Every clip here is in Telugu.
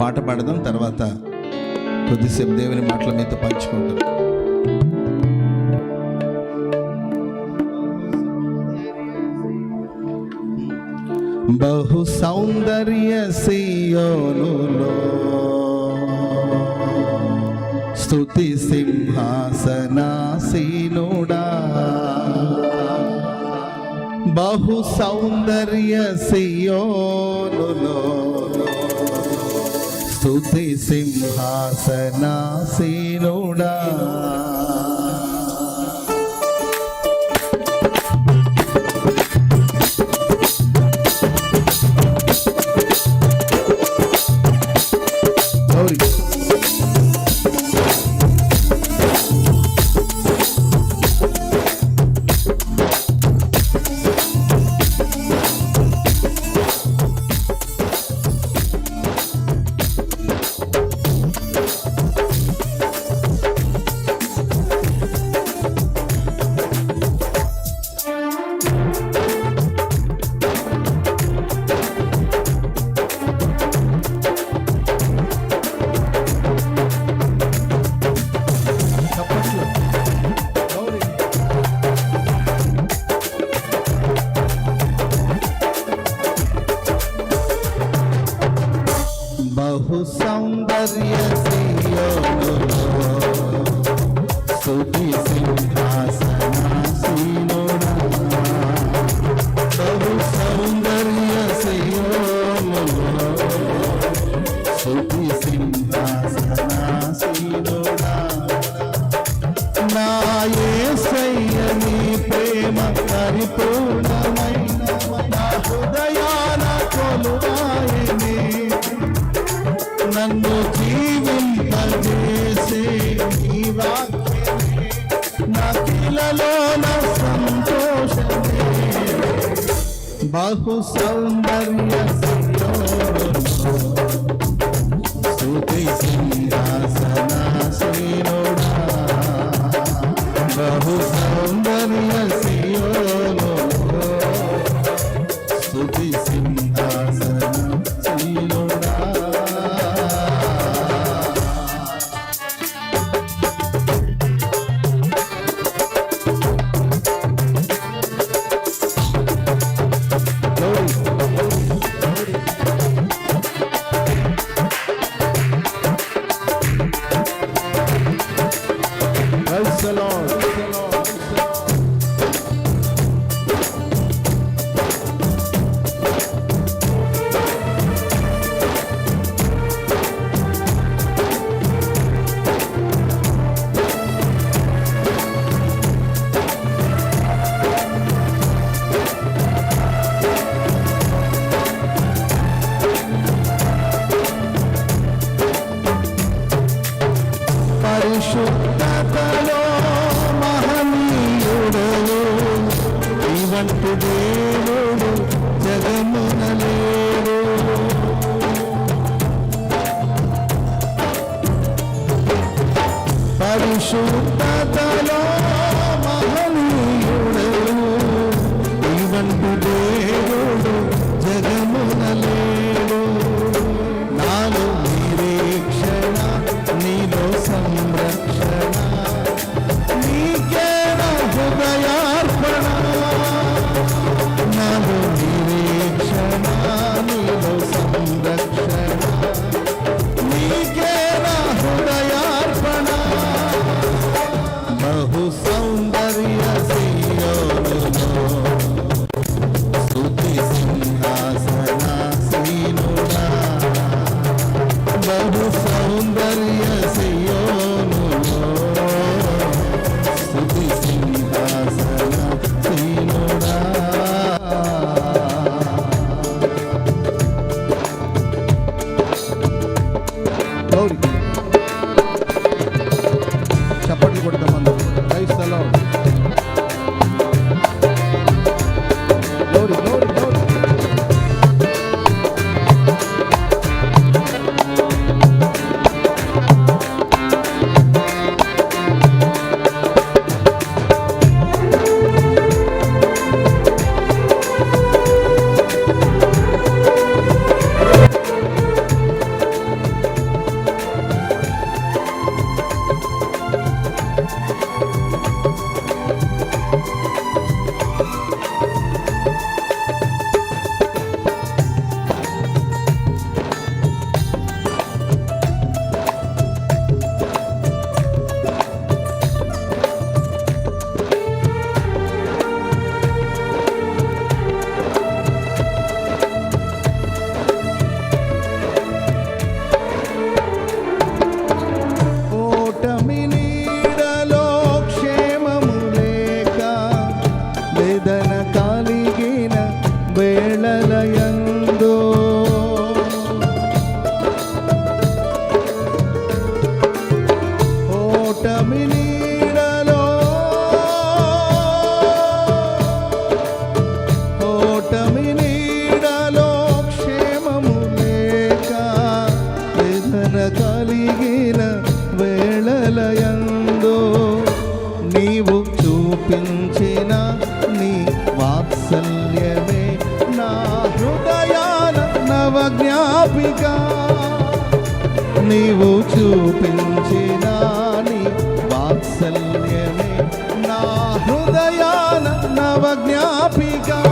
పాట పాడదాం తర్వాత కొద్దిసేపు దేవుని మాటల మీద పంచుకుంటాం బహు సౌందర్య సియోనులో స్తుతి సింహాసనాసీనుడా. బహు సౌందర్య సియోనులో స్తుతి సింహాసనాసీనుడా. నా యేసయ్య నీ ప్రేమ పరిపూర్ణమైన నా హృదయాన నన్ను జీవింపజేసే నీ వాక్యమే. నా కిలలో నా సంతోషమే. బహు సౌందర్య శ్రమల కలిగిన వేళలయందో నీవు చూపించిన నీ వాత్సల్యమే నా హృదయాన నవజ్ఞాపిక. నీవు చూపించిన నీ వాత్సల్యమే నా హృదయాన నవజ్ఞాపిక.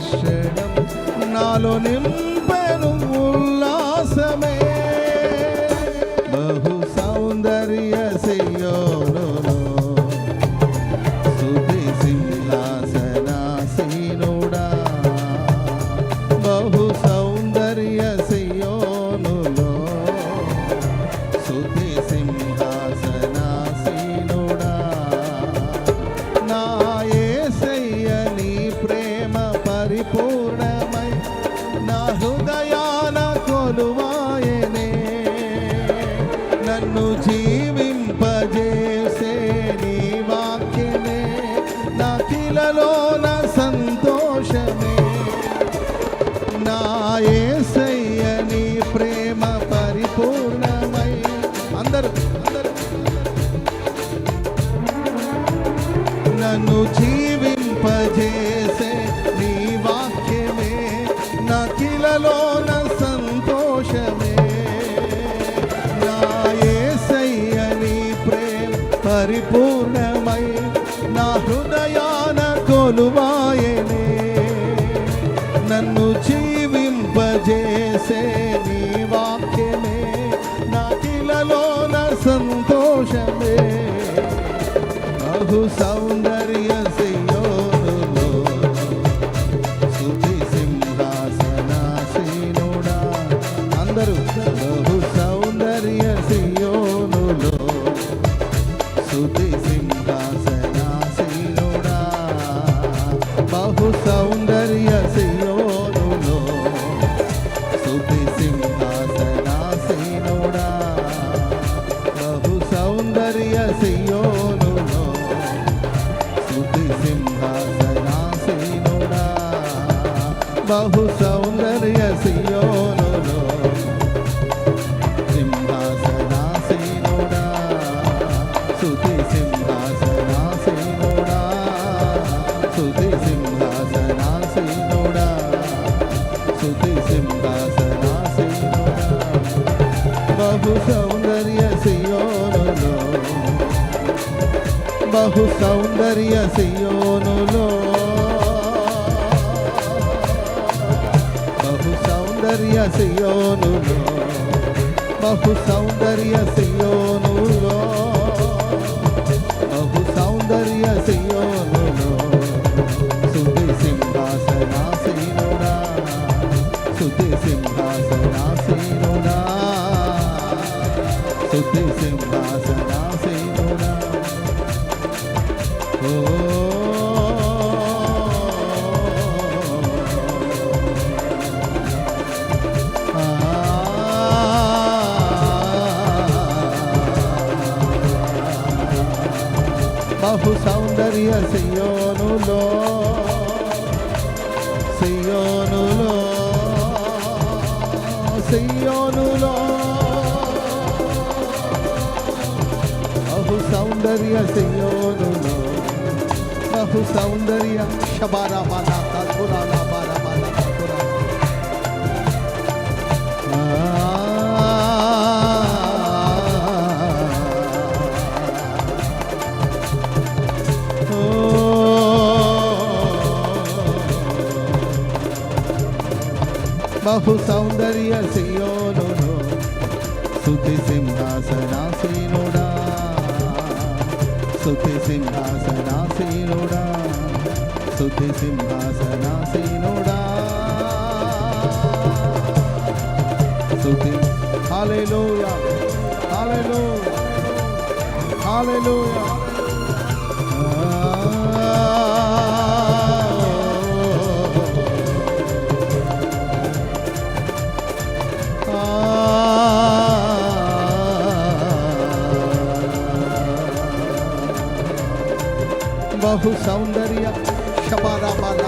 దర్శనం నాలో నిమ్మ ఆయనే నన్ను జీవింపజేసే నీ వాక్యమే. నాటిలలోన సంతోషమే. బహు సౌ బహు సౌందర్య సియోనులో. బహు సౌందర్య సియోనులో. బహు సౌందర్య సియోనులో. బహు సౌందర్య సియో బాహు సౌందర్య సియోనులో సియోనులో సియోనులో. బహు సౌందర్య సియోనులో బహు సౌందర్య శబారా బాలా తల్పురాలా బారా బహు సౌందర్య సియోను సుతి సింహాసనాసీనుడా సుతి సింహాసనాసీనుడా సుతి సింహాసనాసీనుడా సుతి హాలేలోయా హాలేలోయా హాలేలోయా బహు సౌందర్య శబాల బాల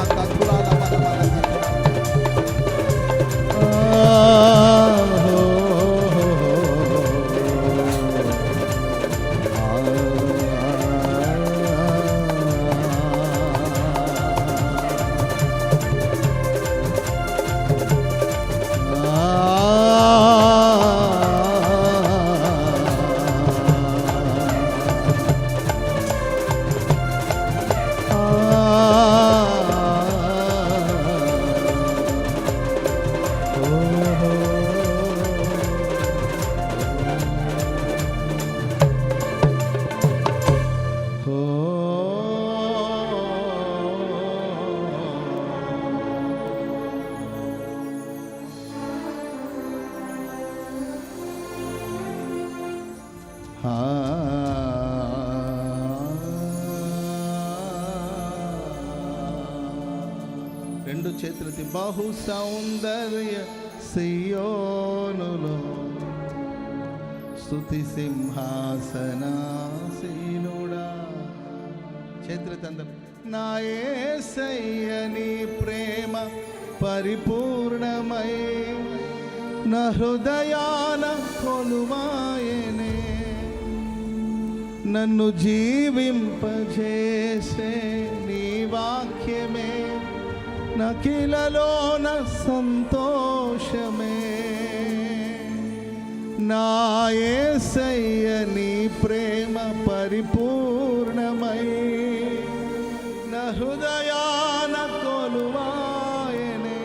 రెండు చేతులకి బహు సౌందర్య సియోనులో స్థుతి సింహాసనాసీనుడా. చేతులకి అందరు నా యేసయ్యని ప్రేమ పరిపూర్ణమై నా హృదయాన కొలువాయనే నన్ను జీవింపజేసే నీ వాక్యమే. నకిలలోన సంతోషమే. నా యేసయ్య నీ ప్రేమ పరిపూర్ణమై హృదయాన కొలువాయనే.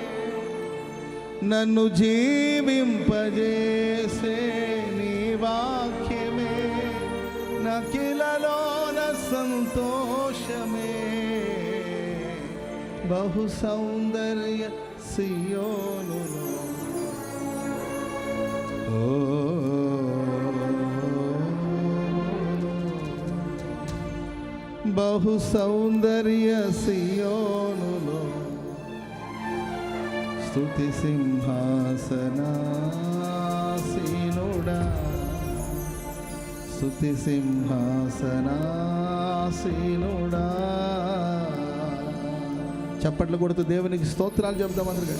నన్ను జీవింపజేసే నీ వాక్యమే. నకిలలోన సంతోష బహు సౌందర్య సియోను బహు సౌందర్య సియోనులో స్థుతి సింహాసనాసీనుడా స్థుతి సింహాసనాసీనుడా చప్పట్లు కొడుతూ దేవునికి స్తోత్రాలు చెబుతాం అందరికీ.